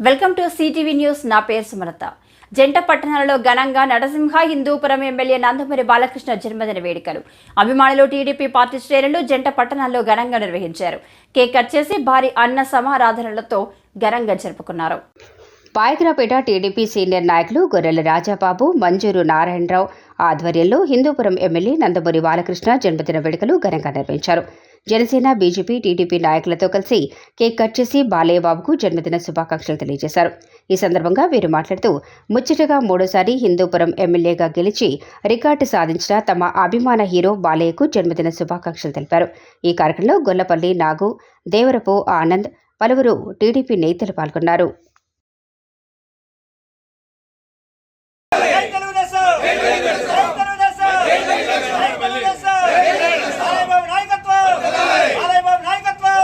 Welcome to CTV news. నా పేరు సుమలత. జంట పట్టణాలలో ఘనంగా నరసింహ హిందూపురం ఎమ్మెల్యే నందమూరి బాలకృష్ణ జన్మదిన వేడుకలు. అభిమానులు టీడీపీ పార్టీ శ్రేణులు జంట పట్టణాల్లో ఘనంగా నిర్వహించారు. కేక్ కట్ చేసి భారీ అన్న సమారాధనలతో ఘనంగా జరుపుకున్నారు. పాయకరాపేట టీడీపీ సీనియర్ నాయకులు గొర్రెల రాజాబాబు మంజూరు నారాయణరావు ఆధ్వర్యంలో హిందూపురం ఎమ్మెల్యే నందమూరి బాలకృష్ణ జన్మదిన వేడుకలు ఘనంగా నిర్వహించారు. జనసేన బీజేపీ టీడీపీ నాయకులతో కలిసి కేక్ కట్ చేసి బాలయ్యబాబుకు జన్మదిన శుభాకాంక్షలు తెలియజేశారు. ఈ సందర్భంగా వీరు మాట్లాడుతూ ముచ్చటగా మూడోసారి హిందూపురం ఎమ్మెల్యేగా గెలిచి రికార్డు సాధించిన తమ అభిమాన హీరో బాలయ్యకు జన్మదిన శుభాకాంక్షలు తెలిపారు. ఈ కార్యక్రమంలో గొల్లపల్లి నాగు దేవరపు ఆనంద్ పలువురు టీడీపీ నేతలు పాల్గొన్నారు జై తెలుగుదేశం జై తెలుగుదేశం జై తెలుగుదేశం బాలయ్య బాబు నాయకత్వం బాలయ్య బాబు నాయకత్వం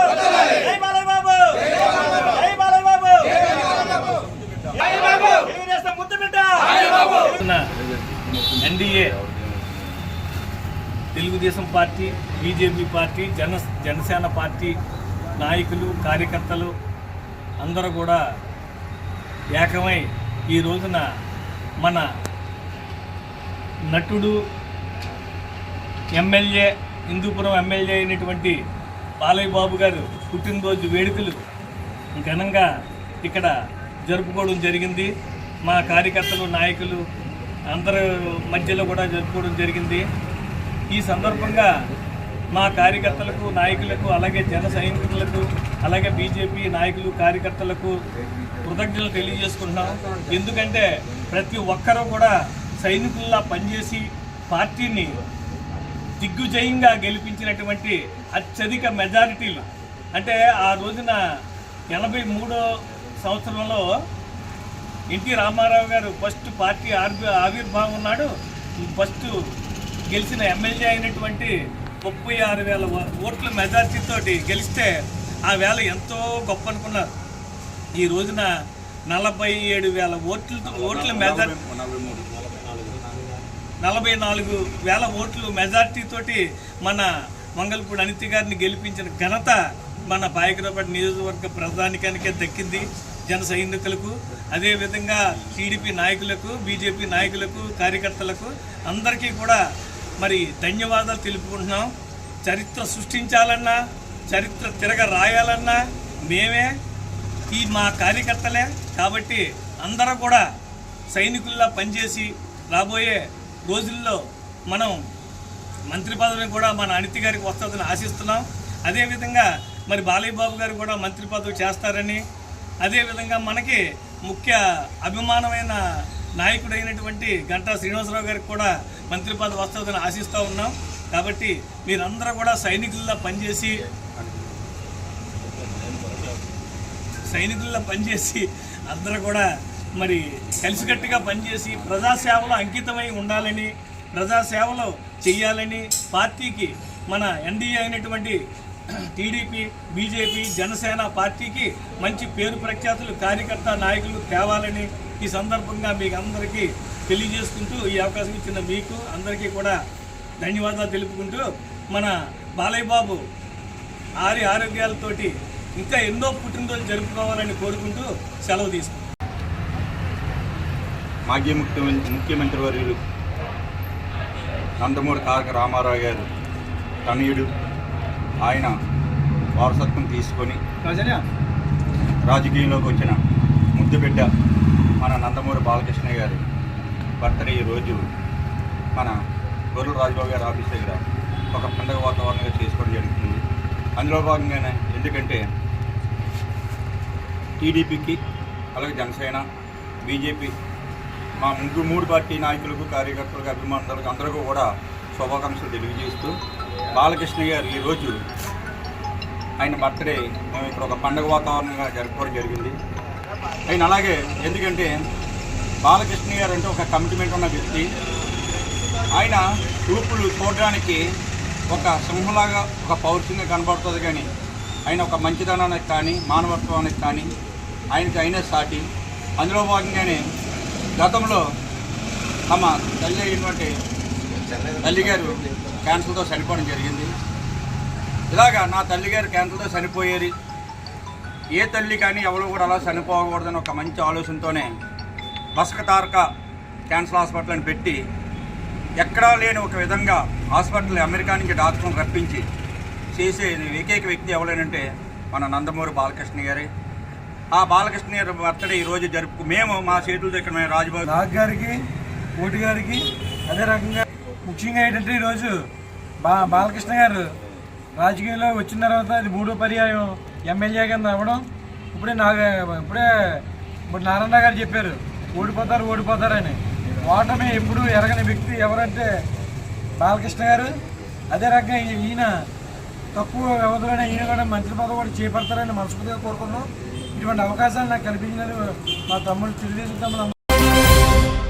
జై బాలయ్య బాబు జై బాలయ్య బాబు జై బాబు తెలుగుదేశం ముద్దు బిడ్డ ఉన్న NDA Telugu Desam party BJP party జన జనసేన పార్టీ నాయకులు కార్యకర్తలు అందరూ కూడా ఏకమై ఈ రోజున మన నటుడు ఎమ్మెల్యే హిందూపురం ఎమ్మెల్యే అయినటువంటి బాలయ్య బాబు గారు పుట్టినరోజు వేడుకలు ఘనంగా ఇక్కడ జరుపుకోవడం జరిగింది. మా కార్యకర్తలు నాయకులు అందరి మధ్యలో కూడా జరుపుకోవడం జరిగింది. ఈ సందర్భంగా మా కార్యకర్తలకు నాయకులకు అలాగే జన సైనికులకు అలాగే బీజేపీ నాయకులు కార్యకర్తలకు కృతజ్ఞతలు తెలియజేసుకుంటున్నాం. ఎందుకంటే ప్రతి ఒక్కరూ కూడా సైనికుల్లా పనిచేసి పార్టీని దిగ్విజయంగా గెలిపించినటువంటి అత్యధిక మెజారిటీలు. అంటే ఆ రోజున ఎనభై మూడో సంవత్సరంలో ఎన్టీ రామారావు గారు ఫస్ట్ పార్టీ ఆర్బి ఆవిర్భావం ఉన్నాడు ఫస్ట్ గెలిచిన ఎమ్మెల్యే అయినటువంటి ముప్పై ఆరు వేల ఓట్ల మెజార్టీతో గెలిస్తే ఆ వేళ ఎంతో గొప్ప అనుకున్నారు. ఈ రోజున నలభై ఏడు వేల ఓట్ల ఓట్ల మెజార్టీ నలభై నాలుగు వేల ఓట్లు మెజార్టీతో మన మంగళపూడి అనితి గారిని గెలిపించిన ఘనత మన పాయకరాపేట నియోజకవర్గ ప్రధానికానికే దక్కింది. జన సైనికులకు అదేవిధంగా టీడీపీ నాయకులకు బీజేపీ నాయకులకు కార్యకర్తలకు అందరికీ కూడా మరి ధన్యవాదాలు తెలుపుకుంటున్నాం. చరిత్ర సృష్టించాలన్నా చరిత్ర తిరగ రాయాలన్నా మేమే ఈ మా కార్యకర్తలే. కాబట్టి అందరూ కూడా సైనికుల్లా పనిచేసి రాబోయే రోజుల్లో మనం మంత్రి పదవి కూడా మన అనితి గారికి వస్తుందని ఆశిస్తున్నాం. అదేవిధంగా మరి బాలయ్య బాబు గారు కూడా మంత్రి పదవి చేస్తారని అదేవిధంగా మనకి ముఖ్య అభిమానమైన నాయకుడైనటువంటి గంటా శ్రీనివాసరావు గారికి కూడా మంత్రి పదవి వస్తుందని ఆశిస్తూ ఉన్నాం. కాబట్టి మీరందరూ కూడా సైనికుల్లా పనిచేసి సైనికుల్లో పనిచేసి అందరూ కూడా మరి కలిసికట్టుగా పనిచేసి ప్రజాసేవలో అంకితమై ఉండాలని ప్రజాసేవలో చేయాలని పార్టీకి మన ఎన్డీఏ అయినటువంటి టీడీపీ బీజేపీ జనసేన పార్టీకి మంచి పేరు ప్రఖ్యాతులు కార్యకర్త నాయకులు తేవాలని ఈ సందర్భంగా మీకు అందరికీ తెలియజేసుకుంటూ ఈ అవకాశం ఇచ్చిన మీకు అందరికీ కూడా ధన్యవాదాలు తెలుపుకుంటూ మన బాలయ్య బాబు ఆరి ఆరోగ్యాలతోటి ఇంకా ఎన్నో పుట్టినరోజులు జరుపుకోవాలని కోరుకుంటూ సెలవు తీసుకుంటాం మాజీ ముఖ్యమంత్రి ముఖ్యమంత్రి వర్యులు నందమూరి తారక రామారావు గారు తనయుడు ఆయన వారసత్వం తీసుకొని రాజకీయంలోకి వచ్చిన ముద్దు బిడ్డ మన నందమూరి బాలకృష్ణ గారు బర్త్డే ఈరోజు మన గొర్రెల రాజబాబు గారి ఆఫీస్ దగ్గర ఒక పండగ వాతావరణంగా చేసుకోవడం జరుగుతుంది. అందులో భాగంగానే ఎందుకంటే టీడీపీకి అలాగే జనసేన బీజేపీ మా ముగ్గురు మూడు పార్టీ నాయకులకు కార్యకర్తలకు అభిమానులకు అందరికీ కూడా శుభాకాంక్షలు తెలియజేస్తూ బాలకృష్ణ గారు ఈరోజు ఆయన బర్త్డే. మేము ఇక్కడ ఒక పండగ వాతావరణంగా జరుపుకోవడం జరిగింది. ఆయన అలాగే ఎందుకంటే బాలకృష్ణ గారు అంటే ఒక కమిట్మెంట్ ఉన్న వ్యక్తి. ఆయన చూపులు చూడడానికి ఒక సింహంలాగా ఒక పౌరుషంగా కనబడుతుంది కానీ ఆయన ఒక మంచితనానికి కానీ మానవత్వానికి కానీ ఆయనకి అయిన సాటి. అందులో భాగంగానే గతంలో తమ తల్లి అయినటువంటి తల్లిగారు క్యాన్సర్తో చనిపోవడం జరిగింది. ఇలాగా నా తల్లిగారు క్యాన్సర్తో చనిపోయేది ఏ తల్లి కానీ ఎవరు కూడా అలా చనిపోకూడదని ఒక మంచి ఆలోచనతోనే బసక తారక క్యాన్సర్ హాస్పిటల్ అని పెట్టి ఎక్కడా లేని ఒక విధంగా హాస్పిటల్ అమెరికా నుంచి డాక్టర్లను రప్పించి చేసే ఏకైక వ్యక్తి ఎవరైనంటే మన నందమూరి బాలకృష్ణ గారే. ఆ బాలకృష్ణ గారి బర్త్డే ఈరోజు జరుపుకు మేము మా చేతుల దగ్గర మేము రాజబాబు నాగ్ గారికి కోటి గారికి అదే రకంగా ముఖ్యంగా ఏంటంటే ఈరోజు బా బాలకృష్ణ గారు రాజకీయంలో వచ్చిన తర్వాత అది మూడో పర్యాయం ఎమ్మెల్యే కింద అవ్వడం ఇప్పుడే నాగ ఇప్పుడే ఇప్పుడు నారాయణ గారు చెప్పారు ఓడిపోతారు ఓడిపోతారని ఓటమి ఎప్పుడు ఎరగని వ్యక్తి ఎవరంటే బాలకృష్ణ గారు. అదే రకంగా ఈయన తక్కువ వ్యవధిలోనే ఈయన కూడా మంత్రి పదవి కూడా చేపడతారని మనస్ఫూర్తిగా కోరుకున్నాం ఇటువంటి అవకాశాలు నాకు కల్పించినందుకు మా తమ్ముడు తెలుగుదేశం తమ్ముడు